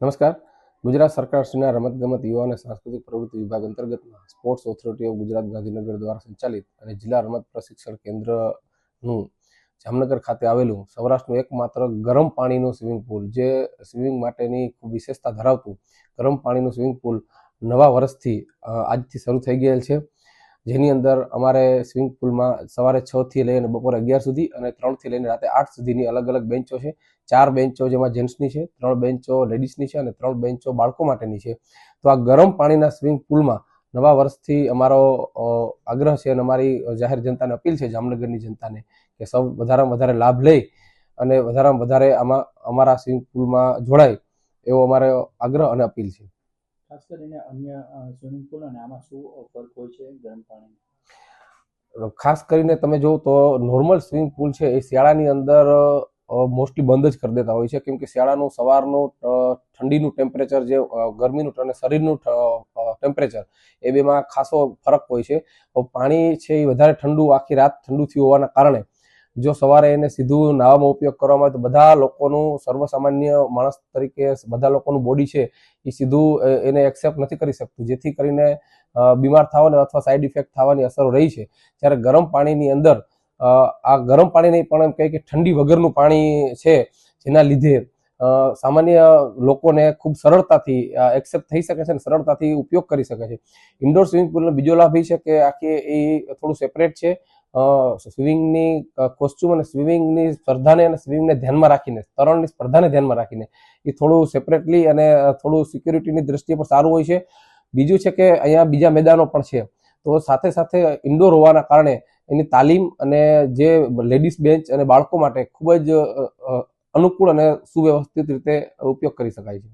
નમસ્કાર. ગુજરાત સરકાર શ્રીના રમતગમત યુવા અને સાંસ્કૃતિક પ્રવૃત્તિ વિભાગ અંતર્ગતમાં sports authority of Gujarat Gandhinagar દ્વારા સંચાલિત અને જિલ્લા રમત પ્રશિક્ષણ કેન્દ્રનું જામનગર ખાતે આવેલું સૌરાષ્ટ્રનું એકમાત્ર ગરમ પાણીનું સ્વિમિંગ પુલ, જે સ્વિમિંગ માટેની ખૂબ વિશેષતા ધરાવતું ગરમ પાણીનું સ્વિમિંગ પુલ નવા વર્ષથી આજથી શરૂ થઈ ગયેલ છે. જેની અંદર અમારે સ્વિમિંગ પુલમાં સવારે છ થી લઈને બપોરે અગિયાર સુધી અને ત્રણથી લઈને રાતે આઠ સુધીની અલગ અલગ બેન્ચો છે. ચાર બેન્ચો જેમાં જેન્ટ્સની છે, ત્રણ બેન્ચો લેડીઝની છે અને ત્રણ બેન્ચો બાળકો માટેની છે. તો આ ગરમ પાણીના સ્વિમિંગ પુલમાં નવા વર્ષથી અમારો આગ્રહ છે અને અમારી જાહેર જનતાને અપીલ છે જામનગરની જનતાને કે સૌ વધારેમાં વધારે લાભ લઈ અને વધારેમાં વધારે આમાં અમારા સ્વિમિંગ પુલમાં જોડાય એવો અમારો આગ્રહ અને અપીલ છે. ખાસ કરીને અન્ય સ્વિમિંગ પુલ અને આમાં શું ફરક હોય છે ગરમ પાણી ખાસ કરીને તમે જો તો નોર્મલ સ્વિમિંગ પુલ છે એ શિયાળાની અંદર મોસ્ટલી બંધ જ કરી દેતા હોય છે. કેમ કે શિયાળાનું સવારનું ઠંડીનું ટેમ્પરેચર જે ગરમીનું અને શરીરનું ટેમ્પરેચર એ બેમાં ખાસો ફરક હોય છે. પાણી છે એ વધારે ઠંડુ, આખી રાત ઠંડુ થયું હોવાના કારણે જો સવારે એને સીધું નાવામાં ઉપયોગ કરવામાં આવે તો બધા લોકોનું સર્વસામાન્ય માણસ તરીકે બધા લોકોનું બોડી છે એ સીધું એને એક્સેપ્ટ નથી કરી શકતું. જેથી કરીને બીમાર થવાની અથવા સાઈડ ઇફેક્ટ થવાની અસરો રહી છે. જ્યારે ગરમ પાણીની અંદર આ ગરમ પાણી નહીં પણ એમ કહે કે ઠંડી વગરનું પાણી છે, જેના લીધે સામાન્ય લોકોને ખૂબ સરળતાથી એક્સેપ્ટ થઈ શકે છે અને સરળતાથી ઉપયોગ કરી શકે છે. ઇન્ડોર સ્વિમિંગ પુલનો બીજો લાભ એ છે કે આખી એ થોડું સેપરેટ છે. સ્વિમિંગની કોસ્ચ્યુમ અને સ્વિમિંગની સ્પર્ધાને અને સ્વિમિંગને ધ્યાનમાં રાખીને, તરણની સ્પર્ધાને ધ્યાનમાં રાખીને, એ થોડું સેપરેટલી અને થોડું સિક્યુરિટીની દ્રષ્ટિએ પણ સારું હોય છે. બીજું છે કે અહીંયા બીજા મેદાનો પણ છે. તો સાથે સાથે ઇન્ડોર હોવાના કારણે એની તાલીમ અને જે લેડીઝ બેન્ચ અને બાળકો માટે ખૂબ જ અનુકૂળ અને સુવ્યવસ્થિત રીતે ઉપયોગ કરી શકાય છે.